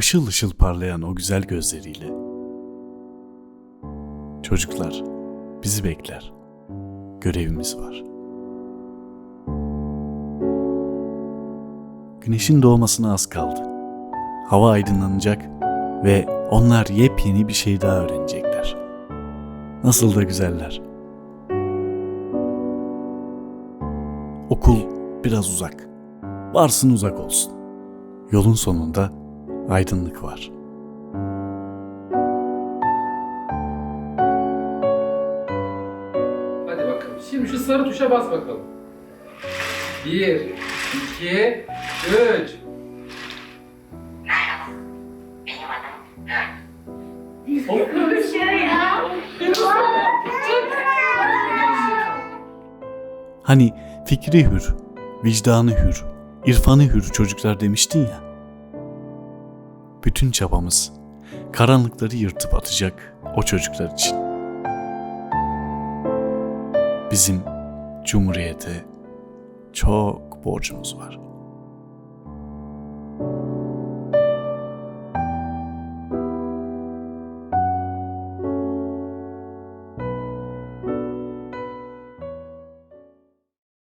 ışıl ışıl parlayan o güzel gözleriyle. Çocuklar, bizi bekler. Görevimiz var. Güneşin doğmasına az kaldı. Hava aydınlanacak ve onlar yepyeni bir şey daha öğrenecekler. Nasıl da güzeller. Okul biraz uzak. Varsın uzak olsun. Yolun sonunda aydınlık var. Hadi bakalım. Şimdi şu sarı tuşa bas bakalım. Bir, iki, üç. Hani fikri hür, vicdanı hür, irfanı hür çocuklar demiştin ya. Bütün çabamız karanlıkları yırtıp atacak o çocuklar için. Bizim Cumhuriyete çok borcumuz var.